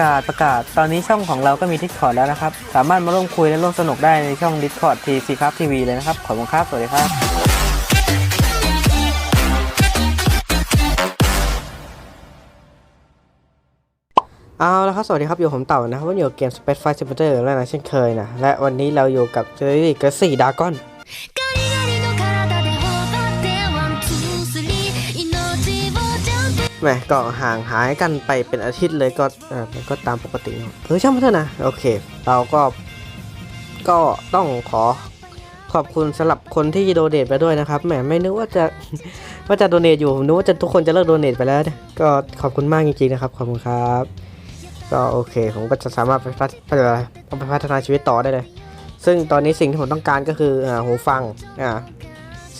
ประกาศประกาศ ตอนนี้ช่องของเราก็มี Discord แล้วนะครับ สามารถมาร่วมคุยและร่วมสนุกได้ในช่อง Discord TC ครับทีวีเลยนะครับ ขอบคุณครับ สวัสดีครับเอาละครับ สวัสดีครับ อยู่ผมเต่านะครับวันนี้อยู่เกม Space Fight Simulator แล้วนะเช่นเคยนะ และวันนี้เราอยู่กับเจอรี่กับสี่ดากอน แหมก็ห่างหายกันไปเป็นอาทิตย์เลยก็เออก็ตามปกติเนอะเออช่างมันเถอะนะโอเค เราก็ก็ต้องขอขอบคุณสำหรับคนที่โดเนทไปด้วยนะครับแหมไม่นึกว่าจะว่าจะโดเนทอยู่ผมนึกว่าจะทุกคนจะเลิกโดเนทไปแล้วก็ขอบคุณมากจริงๆนะครับขอบคุณครับ ก็โอเค ผมก็จะสามารถไปพัฒนาไปพัฒนาชีวิตต่อได้เลย ซึ่งตอนนี้สิ่งที่ผมต้องการก็คืออหูฟังอ่า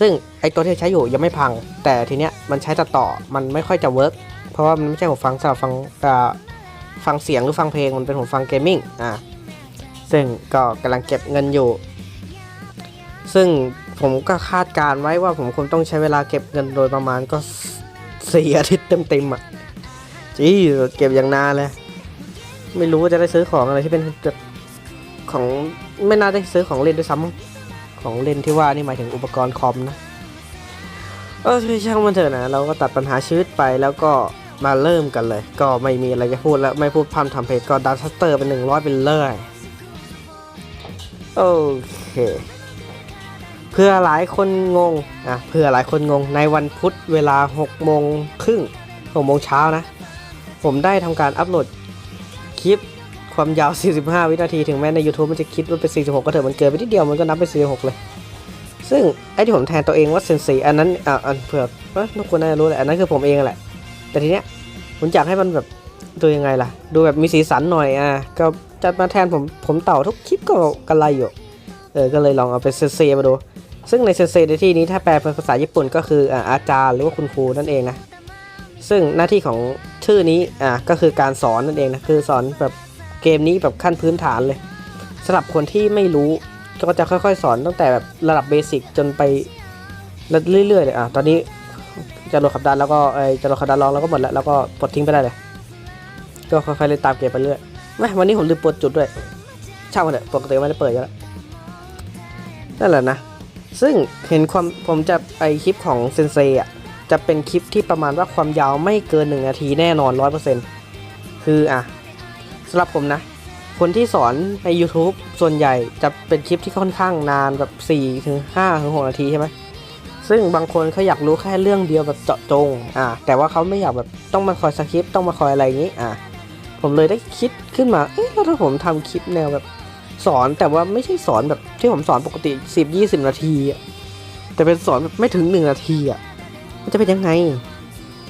ซึ่งไอตัวที่ใช้อยู่ยังไม่พัง แต่ทีเนี้ยมันใช้ตัดต่อมันไม่ค่อยจะเวิร์กเพราะว่ามันไม่ใช่หูฟังสำหรับฟังฟังเสียงหรือฟังเพลงมันเป็นหูฟังเกมมิ่งอ่าซึ่งก็กำลังเก็บเงินอยู่ ซึ่งผมก็คาดการไว้ว่าผมคงต้องใช้เวลาเก็บเงินโดยประมาณก็สี่อาทิตย์เต็มๆอะจี้เก็บอย่างนานเลย ไม่รู้ว่าจะได้ซื้อของอะไรที่เป็นของไม่น่าได้ซื้อของเล่นด้วยซ้ำ ของเล่นที่ว่านี่หมายถึงอุปกรณ์คอมนะเออช่างมันเถอะนะเราก็ตัดปัญหาชีวิตไปแล้วก็มาเริ่มกันเลย ก็ไม่มีอะไรจะพูดแล้วไม่พูดพร่ำทำเพลงก็ดันทัสเตอร์เป็นหนึ่งร้อยเป็นเลยโอเคเพื่อหลายคนงงอะเพื่อหลายคนงงในวันพุธเวลา6โมงครึ่ง6โมงเช้านะ ผมได้ทำการอัปโหลดคลิป ความยาว 45 วินาทีถึงแม้ใน YouTube มันจะคิดว่าเป็น 46 ก็เถอะมันเกินไปนิดเดียวมันก็นับเป็น 46 เลย ซึ่งไอ้ที่ผมแทนตัวเองว่าเซนซีอันนั้นอ่าอันเผื่อว่าทุกคนน่าจะรู้แหละอันนั้นคือผมเองแหละ แต่ทีเนี้ยผมอยากให้มันแบบดูยังไงล่ะ ดูแบบมีสีสันหน่อยอะก็จะมาแทนผมผมเต่าทุกคลิปก็กันไรอยู่เออก็เลยลองเอาเป็นเซนซีมาดู ซึ่งในเซนซีในที่นี้ถ้าแปลเป็นภาษาญี่ปุ่นก็คืออาอาจารย์หรือว่าคุณครูนั่นเองนะซึ่งหน้าที่ของชื่อนี้อะก็คือการสอนนั่นเองนะคือสอนแบบ เกมนี้แบบขั้นพื้นฐานเลยสำหรับคนที่ไม่รู้ก็จะค่อยๆ สอนตั้งแต่แบบระดับเบสิกจนไปเรื่อยๆเลยอะตอนนี้จะโหลดขับดันแล้วก็ไอจะโหลดขับดันลองแล้วก็หมดแล้วแล้วก็ปลดทิ้งไปได้เลย ก็ค่อยๆเล่นตามเกมไปเรื่อยไม่วันนี้ผมลืมปลดจุดด้วยช่างมันเถอะปกติไม่ได้เปิดอยู่แล้วนั่นแหละนะ ซึ่งเห็นความผมจะไปคลิปของเซนเซอะจะเป็นคลิปที่ประมาณว่าความยาวไม่เกิน1นาทีแน่นอน100%คืออะ สำหรับผมนะ คนที่สอนใน YouTube ส่วนใหญ่จะเป็นคลิปที่ค่อนข้างนานแบบ4ถึง5ถึง6นาทีใช่ไหมซึ่งบางคนเขาอยากรู้แค่เรื่องเดียวแบบเจาะจงอะแต่ว่าเขาไม่อยากแบบต้องมาคอยสคริปต์ต้องมาคอยอะไรอย่างนี้อะผมเลยได้คิดขึ้นมาเอ๊ะแล้วถ้าผมทำคลิปแนวแบบสอนแต่ว่าไม่ใช่สอนแบบที่ผมสอนปกติ 10-20 นาทีแต่เป็นสอนแบบไม่ถึง 1 นาทีอะมันจะเป็นยังไง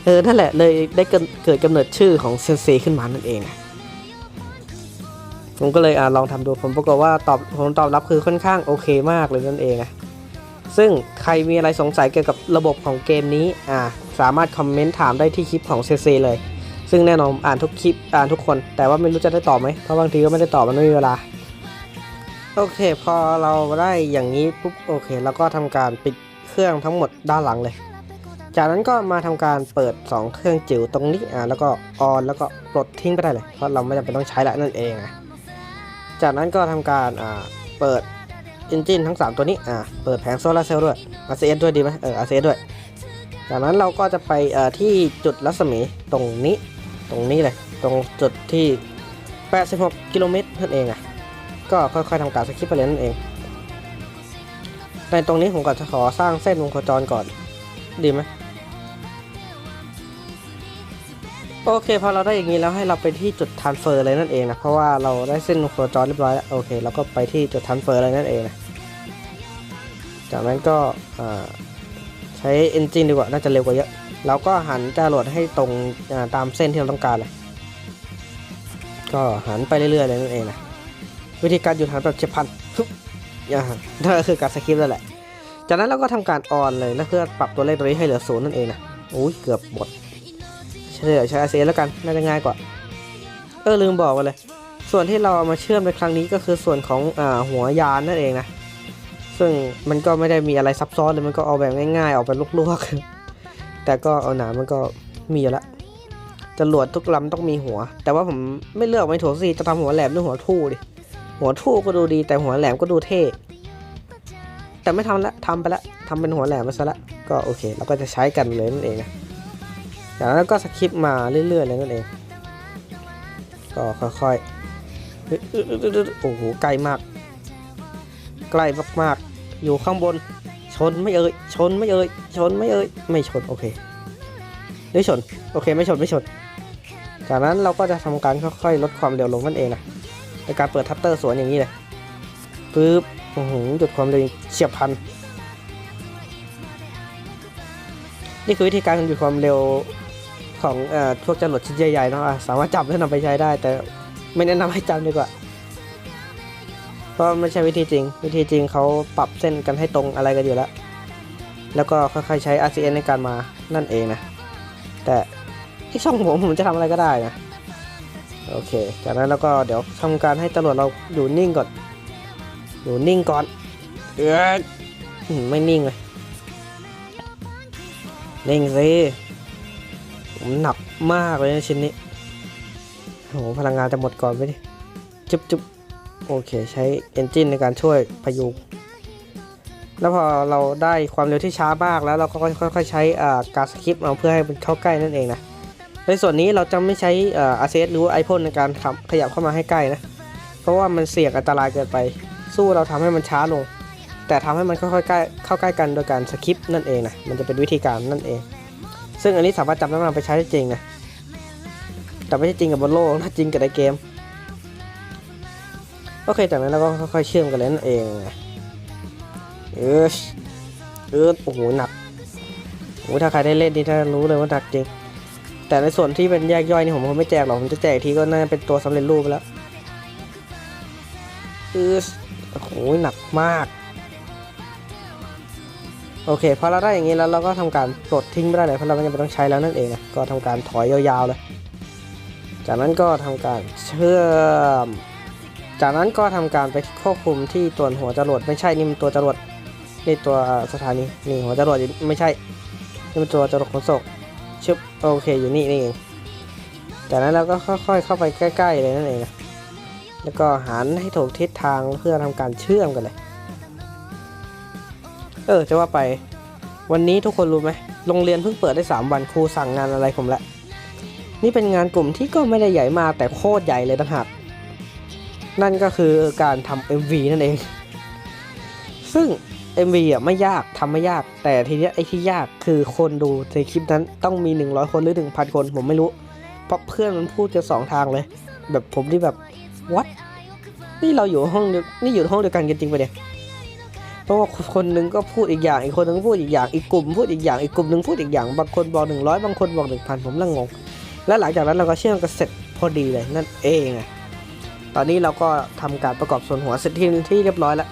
เออนั่นแหละเลยได้เกิดกำเนิดชื่อของเซนเซขึ้นมานั่นเองอะ ผมก็เลยอลองทำดูผมปรากฏว่าตอบผมตอบรับคือค่อนข้างโอเคมากเลยนั่นเองอะซึ่งใครมีอะไรสงสัยเกี่ยวกับระบบของเกมนี้อ่าสามารถคอมเมนต์ถามได้ที่คลิปของเซเซเลย ซึ่งแน่นอนอ่านทุกคลิปอ่านทุกคน แต่ว่าไม่รู้จะได้ตอบไหมเพราะบางทีก็ไม่ได้ตอบมันไม่มีเวลาโอเค พอเราได้อย่างนี้ปุ๊บโอเคแล้วก็ทำการปิดเครื่องทั้งหมดด้านหลังเลย จากนั้นก็มาทำการเปิด 2 เครื่องจิ๋วตรงนี้อ่าแล้วก็ออนแล้วก็ปลดทิ้งไปได้เลยเพราะเราไม่จำเป็นต้องใช้ล้วนั่นเองอะ จากนั้นก็ทำการเปิดอินจินทั้ง 3 ตัวนี้อ่าเปิดแผงโซลาร์เซลล์ด้วย RCS ด้วยดีไหมเออ RCS ด้วย จากนั้นเราก็จะไปที่จุดรัศมีตรงนี้ตรงนี้เลย ตรงจุดที่ 86 กิโลเมตรนั่นเองอะก็ค่อยๆทำการสคิปไปเลยนั่นเอง ในตรงนี้ผมก็จะขอสร้างเส้นวงโคจรก่อน ดีไหม โอเคพอเราได้อย่างนี้แล้วให้เราไปที่จุดทันเฟอร์เลยนั่นเองนะเพราะว่าเราได้เส้นโคจรเรียบร้อยแล้วโอเคเราก็ไปที่จุดทันเฟอร์เลยนั่นเองนะจากนั้นก็ใช้เอนจินดีกว่าน่าจะเร็วกว่าเยอะเราก็หันจรวดให้ตรงตามเส้นที่เราต้องการเลย ก็หันไปเรื่อยๆเลยนั่นเองนะวิธีการหยุดหันแบบเฉียบพลันทุบอย่าหันนั่นก็คือการสกิปนั่นแหละจากนั้นเราก็ทำการออนเลยนะเพื่อปรับตัวเลขตัวนี้ให้เหลือศูนย์นั่นเองนะอุ้ยเกือบหมด เฉลี่ยใช้ RC แล้วกัน น่าจะง่ายกว่า เออลืมบอกไปเลย ส่วนที่เราเอามาเชื่อมในครั้งนี้ก็คือส่วนของอหัวยานนั่นเองนะ ซึ่งมันก็ไม่ได้มีอะไรซับซ้อนเลยมันก็เอาแบบง่ายๆ ออกเป็นลวกๆ แต่ก็เอาหนามันก็มีอยู่แล้วจรวดทุกลำต้องมีหัว แต่ว่าผมไม่เลือกไม่ถั่วสิจะทำหัวแหลมหรือหัวทู่ดิ หัวทู่ก็ดูดีแต่หัวแหลมก็ดูเท่ แต่ไม่ทำละทำไปละทำเป็นหัวแหลมมาซะละ ก็โอเค เราก็จะใช้กันเลยนั่นเองนะ จากนั้นก็สคริปต์มาเรื่อยๆเลยนั่นเอง ก็ค่อยๆ โอ้โห ไกลมาก ใกล้มากๆ อยู่ข้างบน ชนไม่เอ่ย ชนไม่เอ่ย ชนไม่เอ่ย ไม่ชน โอเคไม่ชน โอเค ไม่ชน ไม่ชน จากนั้นเราก็จะทำการค่อยๆ ลดความเร็วลงนั่นเองนะในการเปิดทัตเตอร์สวนอย่างนี้เลยปึ๊บ โอ้โหหยุดความเร็วเฉียบพัน นี่คือวิธีการหยุดความเร็ว ของเอ่อพวกจรวดชิ้นใหญ่ๆเนาะสามารถจับและนำไปใช้ได้ แต่ไม่แนะนำให้จำดีกว่าเพราะไม่ใช่วิธีจริง วิธีจริงเขาปรับเส้นกันให้ตรงอะไรกันอยู่แล้ว แล้วก็ค่อยๆใช้ RCN ในการมานั่นเองนะ แต่ที่ช่องผมผมจะทำอะไรก็ได้นะโอเค จากนั้นแล้วก็เดี๋ยวทำการให้จรวดเราอยู่นิ่งก่อน อยู่นิ่งก่อนเออไม่นิ่งเลยนิ่งสิ หนักมากเลยนะชิ้นนี้โหพลังงานจะหมดก่อนไปดิจุ๊บจุบโอเคใช้เอนจินในการช่วยพยุงแล้วพอเราได้ความเร็วที่ช้ามากแล้วเราก็ค่อยๆใช้อ่าการสคริปเอาเพื่อให้มันเข้าใกล้นั่นเองนะในส่วนนี้เราจะไม่ใช้อ่า RCS หรือไอพ่นในการขับขยับเข้ามาให้ใกล้นะเพราะว่ามันเสี่ยงอันตรายเกินไป สู้เราทำให้มันช้าลง แต่ทำให้มันค่อยๆใกล้เข้าใกล้กันโดยการสคริปนั่นเองนะมันจะเป็นวิธีการนั่นเอง ซึ่งอันนี้สามารถจำแล้วนำไปใช้ได้จริงนะแต่ไม่ใช่จริงกับบนโลกนะจริงกับในเกม โอเคจากนั้นเราก็ค่อยๆเชื่อมกันเล่นเองเออเออโอ้โหหนักโอ้ถ้าใครได้เล่นนี่ถ้ารู้เลยว่าหนักจริง แต่ในส่วนที่เป็นแยกย่อยนี่ผมคงไม่แจกหรอกผมจะแจกทีก็น่าจะเป็นตัวสำเร็จรูปไปแล้วเออโอ้โหหนักมาก โอเคพอเราได้อย่างนี้แล้วเราก็ทำการปลดทิ้งไม่ได้เลยเพราะเราไม่จำเป็นต้องใช้แล้วนั่นเองนะก็ทำการถอยยาวๆเลย จากนั้นก็ทำการเชื่อม จากนั้นก็ทำการไปควบคุมที่ตัวหัวจรวดไม่ใช่นี่มันตัวจรวดนี่ตัวสถานีนี่หัวจรวดไม่ใช่นี่มันตัวจรวดขนส่งชึบโอเคอยู่นี่นี่เองจากนั้นเราก็ค่อยๆ เข้าไปใกล้ๆเลยนั่นเองนะแล้วก็หันให้ถูกทิศทางเพื่อทำการเชื่อมกันเลย เออจะว่าไป วันนี้ทุกคนรู้ไหมโรงเรียนเพิ่งเปิดได้ 3 วันครูสั่งงานอะไรผมละนี่เป็นงานกลุ่มที่ก็ไม่ได้ใหญ่มากแต่โคตรใหญ่เลยต่างหากนั่นก็คือการทำ MV นั่นเอง ซึ่ง MV อะไม่ยากทำไม่ยาก แต่ทีเนี้ยไอ้ที่ยากคือคนดูในคลิปนั้นต้องมี 100 คนหรือ 1,000 คนผมไม่รู้ เพราะเพื่อนมันพูดจะสองทางเลย แบบผมที่แบบวัดนี่เราอยู่ห้องเดียวนี่อยู่ห้องเดียวกันกันจริงปะเนี่ย เพราะว่าคนหนึ่งก็พูดอีกอย่าง อีกคนหนึงก็พูดอีกอย่าง อีกกลุ่มพูดอีกอย่าง อีกกลุ่มหนึ่งพูดอีกอย่าง บางคนบอกหนึ่งร้อยบางคนบอกหนึ่งพันผมละงง และหลังจากนั้นเราก็เชื่อมกันเสร็จพอดีเลยนั่นเองอะตอนนี้เราก็ทำการประกอบส่วนหัวเสร็จที่ที่เรียบร้อยแล้ว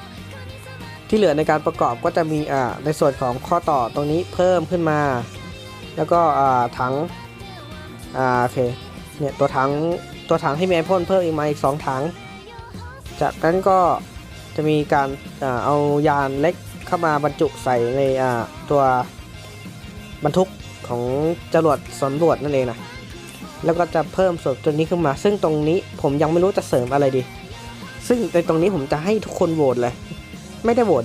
ที่เหลือในการประกอบก็จะมีอ่าในส่วนของข้อต่อตรงนี้เพิ่มขึ้นมา แล้วก็อ่าถังอ่าโอเคเนี่ยตัวถังตัวถังที่มีไอพ่นเพิ่มอีกมาอีกสองถัง จากนั้นก็ จะมีการอเอายานเล็กเข้ามาบรรจุใส่ในตัวบรรทุกของจรวดสำรวจนั่นเองนะแล้วก็จะเพิ่มส่วนตัวนี้ขึ้นมา ซึ่งตรงนี้ผมยังไม่รู้จะเสริมอะไรดี ซึ่งในตรงนี้ผมจะให้ทุกคนโหวตเลย ไม่ได้โหวต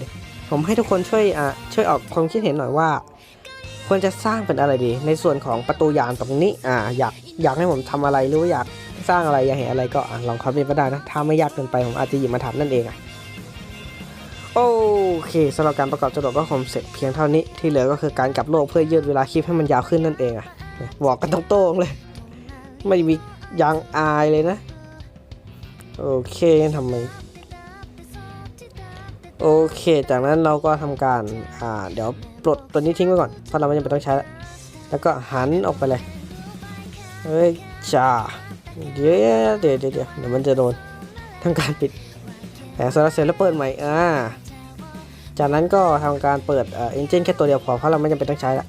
ผมให้ทุกคนช่วยอ่าช่วยออกความคิดเห็นหน่อยว่า ควรจะสร้างเป็นอะไรดี ในส่วนของประตูยานตรงนี้อ่าอยากอยากให้ผมทำอะไรหรืออยากสร้างอะไรอยากเห็นอะไรก็อลองคอมเมนต์มาได้นะถ้าไม่ยากเกินไปผมอาจจะหยิบมาทำนั่นเองอะ โอเคสำหรับการประกอบจรวดก็คงเสร็จเพียงเท่านี้ที่เหลือก็คือการกลับโลกเพื่อยืดเวลาคลิปให้มันยาวขึ้นนั่นเองอะบอกกันตรงๆเลย ไม่มียางอายเลยนะ โอเคทำไมโอเค จากนั้นเราก็ทำการอ่าเดี๋ยวปลดตัวนี้ทิ้งไว้ก่อนเพราะเราไม่จำเป็นต้องใช้แล้วแล้วก็หันออกไปเลยเฮ้ยจ้าเดี๋ยวเดี๋ยวเดี๋ยวเดี๋ยวเดี๋ยวมันจะโดนทำการปิดแผงโซลารเซลล์แล้วเปิดใหม่อ่า จากนั้นก็ทำการเปิดเอ่อเอนจินแค่ตัวเดียวพอเพราะเราไม่จำเป็นต้องใช้ละ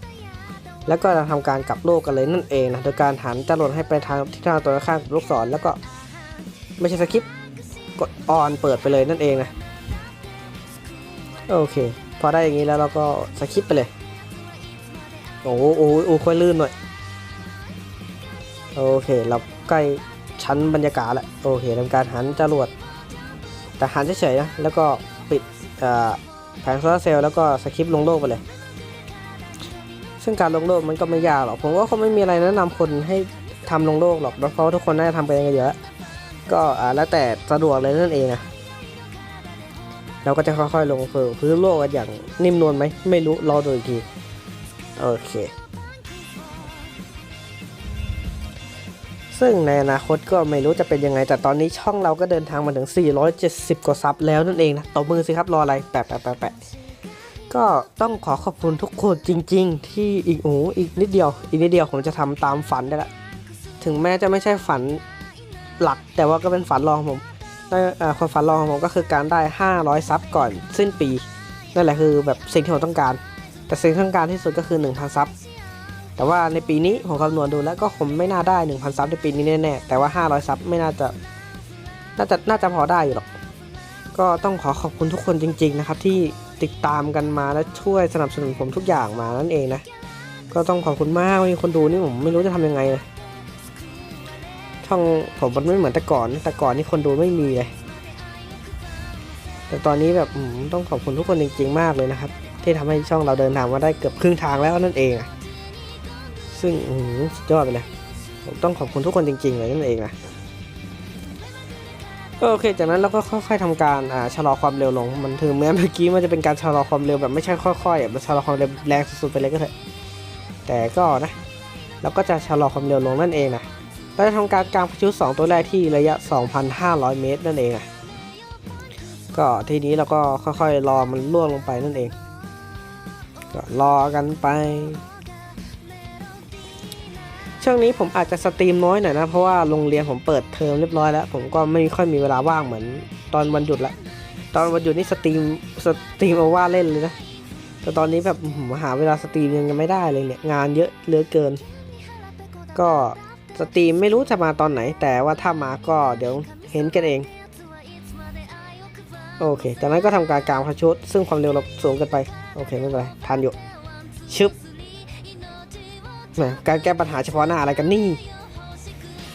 แล้วก็ทำการกลับโลกกันเลยนั่นเองนะโดยการหันจรวดให้ไปทางทิศทางตัวข้างลูกศรแล้วก็ไม่ใช่สคริปต์กดออนเปิดไปเลยนั่นเองนะโอเค พอได้อย่างนี้แล้วเราก็สคริปไปเลยโอ้โหโอ้โหค่อยลื่นหน่อยโอเค เราใกล้ชั้นบรรยากาศแล้วโอเคทำการหันจรวดแต่หันเฉยๆนะแล้วก็ปิดอ่อ แผงโซลาเซลล์แล้วก็สคริปต์ลงโลกไปเลย ซึ่งการลงโลกมันก็ไม่ยากหรอก ผมก็คงไม่มีอะไรแนะนำคนให้ทำลงโลกหรอก เพราะทุกคนน่าจะทำกันกันเยอะ ก็อ่าแล้วแต่สะดวกเลยนั่นเองนะเราก็จะค่อยๆลงพื้นพื้นโลกกันอย่างนิ่มนวลไหม ไม่รู้ รอดูอีกที โอเค ซึ่งในอนาคตก็ไม่รู้จะเป็นยังไง แต่ตอนนี้ช่องเราก็เดินทางมาถึง 470 กว่าซับแล้วนั่นเองนะตบมือสิครับรออะไรแปะแปะแปะแปะก็ต้องขอขอบคุณทุกคนจริง ๆ ที่อีกโอ้อีกนิดเดียว อีกนิดเดียวผมจะทำตามฝันได้ละ ถึงแม้จะไม่ใช่ฝันหลัก แต่ว่าก็เป็นฝันรองผมนั่นเอ่อความฝันรองของผมก็คือการได้ 500 ซับก่อนสิ้นปี นั่นแหละคือแบบสิ่งที่ผมต้องการ แต่สิ่งที่ต้องการที่สุดก็คือ 1,000 ซับ แต่ว่าในปีนี้ผมคำนวณดูแล้วก็ผมไม่น่าได้ 1,000 ซับในปีนี้แน่ๆแต่ว่า 500 ซับไม่น่าจะน่าจะน่าจะพอได้อยู่หรอก ก็ต้องขอขอบคุณทุกคนจริง ๆ นะครับ ที่ติดตามกันมาและช่วยสนับสนุนผมทุกอย่างมานั่นเองนะ ก็ต้องขอบคุณมากมีคนดูนี่ผมไม่รู้จะทำยังไงเลยช่องผมมันไม่เหมือนแต่ก่อนแต่ก่อนนี่คนดูไม่มีเลย แต่ตอนนี้แบบต้องขอบคุณทุกคนจริง ๆ มากเลยนะครับ ที่ทำให้ช่องเราเดินทางมาได้เกือบครึ่งทางแล้วนั่นเองอะ ซึ่งสุดยอดไปเลยผมต้องขอบคุณทุกคนจริงๆเลยนั่นเองนะโอเคจากนั้นเราก็ค่อยๆทำการอ่าชะลอความเร็วลง มันถึงแม้เมื่อกี้มันจะเป็นการชะลอความเร็วแบบไม่ใช่ค่อยๆอะมันชะลอความเร็วแรงสุดๆไปเลยก็เถอะแต่ก็นะเราก็จะชะลอความเร็วลงนั่นเองนะเราจะทำการกางพายุ2ตัวแรกที่ระยะ 2,500 เมตรนั่นเองนะก็ทีนี้เราก็ค่อยๆรอมันล่วงลงไปนั่นเอง ก็รอกันไป ช่วงนี้ผมอาจจะสตรีมน้อยหน่อยนะ เพราะว่าโรงเรียนผมเปิดเทอมเรียบร้อยแล้ว ผมก็ไม่ค่อยมีเวลาว่างเหมือนตอนวันหยุดละ ตอนวันหยุดนี่สตรีมสตรีมเอาว่าเล่นเลยนะ แต่ตอนนี้แบบหาเวลาสตรีมยังไม่ได้เลยเนี่ย งานเยอะเหลือเกิน ก็สตรีมไม่รู้จะมาตอนไหน แต่ว่าถ้ามาก็เดี๋ยวเห็นกันเอง โอเค จากนั้นก็ทำการกางพาชุด ซึ่งความเร็วเราสูงเกินไป โอเคไม่เป็นไรทันอยู่ชึบ แหมการแก้ปัญหาเฉพาะหน้าอะไรกันนี่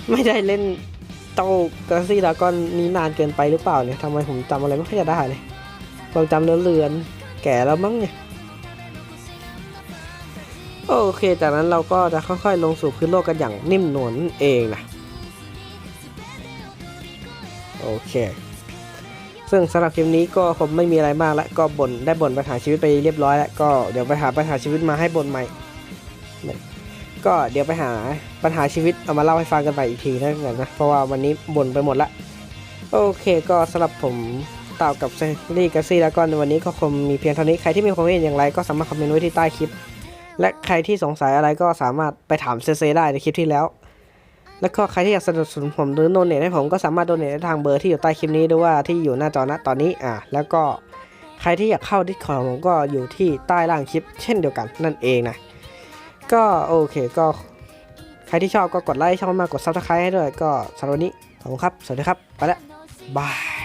ไม่ได้เล่นโต้กราซี่ดากอนนี้นานเกินไปหรือเปล่าเนี่ยทำไมผมจำอะไรไม่ค่อยจะได้เลยความจำเลือนแก่แล้วมั้งเนี่ยโอเค จากนั้นเราก็จะค่อยๆ ลงสู่พื้นโลกกันอย่างนิ่มนวลนั่นเองนะ โอเค ซึ่งสำหรับคลิปนี้ก็ผมไม่มีอะไรมากแล้วก็บ่นได้บ่นปัญหาชีวิตไปเรียบร้อยแล้วก็เดี๋ยวไปหาปัญหาชีวิตมาให้บ่นใหม่ ก็เดี๋ยวไปหาปัญหาชีวิตเอามาเล่าให้ฟังกันไปอีกทีนะกันนะ เพราะว่าวันนี้บ่นไปหมดละ โอเคก็สำหรับผมเต่ากับเซรีกับซี่แล้วก็ในวันนี้ก็คงมีเพียงเท่านี้ ใครที่มีความเห็นอย่างไรก็สามารถคอมเมนต์ไว้ที่ใต้คลิป และใครที่สงสัยอะไรก็สามารถไปถามเซเซได้ในคลิปที่แล้ว แล้วก็ใครที่อยากสนับสนุนผมหรือโดเนทให้ผมก็สามารถโดเนทได้ทางเบอร์ที่อยู่ใต้คลิปนี้ด้วยว่าที่อยู่หน้าจอณตอนนี้อะแล้วก็ใครที่อยากเข้าดิสคอร์ผมก็อยู่ที่ใต้ล่างคลิป เช่นเดียวกันนั่นเองนะ ก็โอเคก็ ใครที่ชอบก็กดไลค์ช่องมากกดซับสไครต์ให้ด้วย ก็สำหรับวันนี้ขอบคุณครับ สวัสดีครับ ไปแล้วบาย